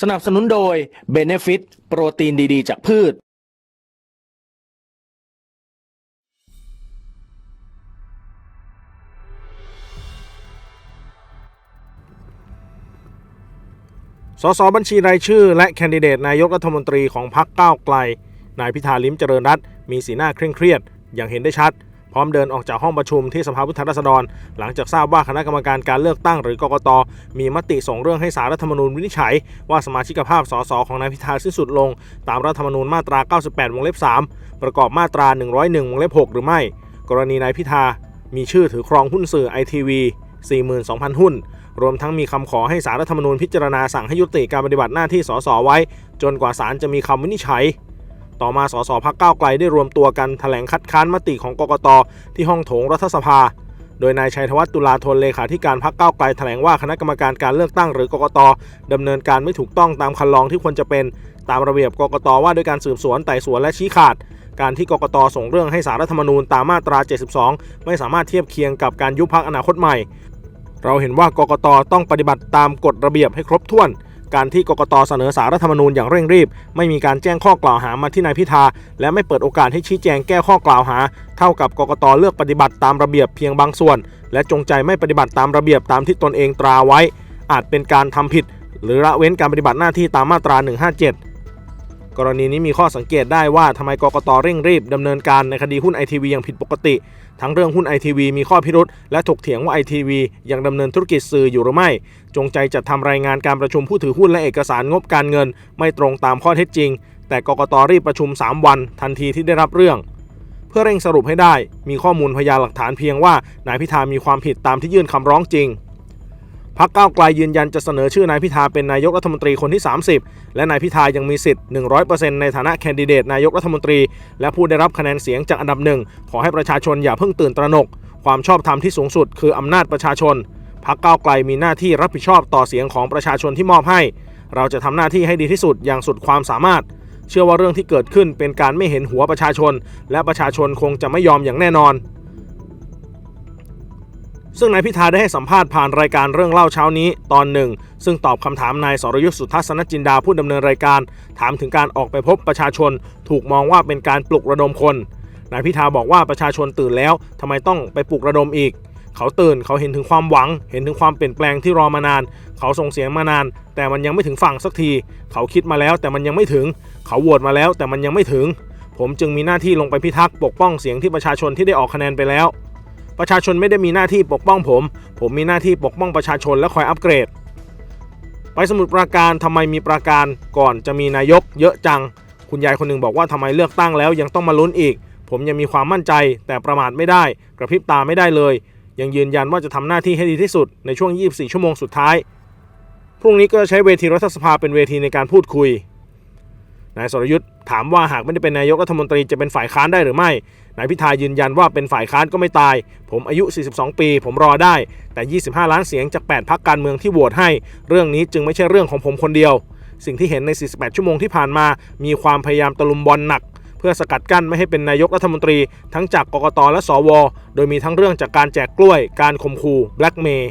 สนับสนุนโดย Benefit โปรตีนดีๆ จากพืช สสบัญชีรายชื่อ และแคนดิเดตนายกรัฐมนตรีของพรรคก้าวไกล นายพิธาลิ้มเจริญรัตน์มีสีหน้าเคร่งเครียด อย่างเห็นได้ชัด พร้อมเดินออกจากห้องประชุมที่สภาผู้แทนราษฎร หลังจากทราบว่าคณะกรรมการการเลือกตั้งหรือกกต มีมติส่งเรื่องให้สารรัฐธรรมนูญวินิจฉัย ว่าสมาชิกภาพสสของนายพิธาสิ้นสุดลง ตามรัฐธรรมนูญมาตรา 98 วงเล็บ 3 ประกอบมาตรา 101 วงเล็บ 6 หรือไม่ กรณีนายพิธา มีชื่อถือครองหุ้นสื่อไอทีวี42,000 หุ้น รวมทั้งมีคำขอให้สารรัฐธรรมนูญพิจารณาสั่งให้ยุติการปฏิบัติหน้าที่สสไว้ จนกว่าศาลจะมีคำวินิจฉัย ต่อมาสสพักก้าวไกลได้รวมตัวกันแถลงคัดค้านมติของกกตที่ห้องโถงรัฐสภา โดยนายชัยธวัฒน์ตุลาธนเลขาธิการพักก้าวไกลแถลงว่าคณะกรรมการการเลือกตั้งหรือกกตดำเนินการไม่ถูกต้องตามคันลองที่ควรจะเป็นตามระเบียบกกตว่าด้วยการสืบสวนไต่สวนและชี้ขาด การที่กกตส่งเรื่องให้สารรัฐธรรมนูญตามมาตรา 72 ไม่สามารถเทียบเคียงกับการยุบพักอนาคตใหม่ เราเห็นว่ากกตต้องปฏิบัติตามกฎระเบียบให้ครบถ้วน การที่กกตเสนอสารรัฐธรรมนูญอย่างเร่งรีบ ไม่มีการแจ้งข้อกล่าวหามาที่นายพิธา และไม่เปิดโอกาสให้ชี้แจงแก้ข้อกล่าวหา เท่ากับกกตเลือกปฏิบัติตามระเบียบเพียงบางส่วน และจงใจไม่ปฏิบัติตามระเบียบตามที่ตนเองตราไว้ อาจเป็นการทำผิด หรือละเว้นการปฏิบัติหน้าที่ตามมาตรา 157 กรณีนี้มีข้อสังเกตได้ว่าทำไมกกตเร่งรีบดำเนินการในคดีหุ้นไอทีวีอย่างผิดปกติ ทั้งเรื่องหุ้นไอทีวีมีข้อพิรุษและถกเถียงว่าไอทีวียังดำเนินธุรกิจสื่ออยู่หรือไม่ จงใจจัดทำรายงานการประชุมผู้ถือหุ้นและเอกสารงบการเงิน ไม่ตรงตามข้อเท็จจริง แต่กกตรีบประชุม 3 วัน ทันทีที่ได้รับเรื่อง เพื่อเร่งสรุปให้ได้ มีข้อมูลพยานหลักฐานเพียงว่านายพิธามีความผิดตามที่ยื่นคำร้องจริง พักก้าวไกลยืนยันจะเสนอชื่อนายพิธาเป็นนายกรัฐมนตรีคนที่ 30 และนายพิธายังมีสิทธิ์ 100%ในฐานะแคนดิเดตนายกรัฐมนตรี และผู้ได้รับคะแนนเสียงจากอันดับหนึ่ง ขอให้ประชาชนอย่าเพิ่งตื่นตระหนก ความชอบธรรมที่สูงสุดคืออำนาจประชาชน พักก้าวไกลมีหน้าที่รับผิดชอบต่อเสียงของประชาชนที่มอบให้ เราจะทำหน้าที่ให้ดีที่สุดอย่างสุดความสามารถ เชื่อว่าเรื่องที่เกิดขึ้นเป็นการไม่เห็นหัวประชาชน และประชาชนคงจะไม่ยอมอย่างแน่นอน ซึ่งนายพิธาได้ให้สัมภาษณ์ผ่านรายการเรื่องเล่าเช้านี้ตอนหนึ่ง ซึ่งตอบคำถามนายสรยุทธสุทัศนจินดาผู้ดำเนินรายการ ถามถึงการออกไปพบประชาชน ถูกมองว่าเป็นการปลุกระดมคน นายพิธาบอกว่าประชาชนตื่นแล้วทำไมต้องไปปลุกระดมอีก เขาตื่นเขาเห็นถึงความหวัง เห็นถึงความเปลี่ยนแปลงที่รอมานาน เขาส่งเสียงมานาน แต่มันยังไม่ถึงฝั่งสักที เขาคิดมาแล้วแต่มันยังไม่ถึง เขาโหวตมาแล้วแต่มันยังไม่ถึง ผมจึงมีหน้าที่ลงไปพิทักษ์ปกป้องเสียงที่ประชาชนที่ได้ออกคะแนนไปแล้ว ประชาชนไม่ได้มีหน้าที่ปกป้องผม ผมมีหน้าที่ปกป้องประชาชนและคอยอัปเกรด ไปสมุทรปราการทำไมมีปราการก่อนจะมีนายก เยอะจัง คุณยายคนหนึ่งบอกว่าทำไมเลือกตั้งแล้วยังต้องมาลุ้นอีก ผมยังมีความมั่นใจ แต่ประมาทไม่ได้ กระพริบตาไม่ได้เลย ยังยืนยันว่าจะทำหน้าที่ให้ดีที่สุดในช่วง 24 ชั่วโมงสุดท้าย พรุ่งนี้ก็จะใช้เวทีรัฐสภาเป็นเวทีในการพูดคุย นายสรยุทธ์ถามว่าหากไม่ได้เป็นนายกรัฐมนตรีจะเป็นฝ่ายค้านได้หรือไม่ นายพิธายืนยันว่าเป็นฝ่ายค้านก็ไม่ตาย ผมอายุ 42 ปี ผมรอได้ แต่ 25 ล้านเสียงจาก 8พักการเมืองที่โหวตให้ เรื่องนี้จึงไม่ใช่เรื่องของผมคนเดียว สิ่งที่เห็นใน 48 ชั่วโมงที่ผ่านมา มีความพยายามตะลุมบอลหนัก เพื่อสกัดกั้นไม่ให้เป็นนายกรัฐมนตรี ทั้งจากกกตและสว โดยมีทั้งเรื่องจากการแจกกล้วย การข่มขู่แบล็กเมย์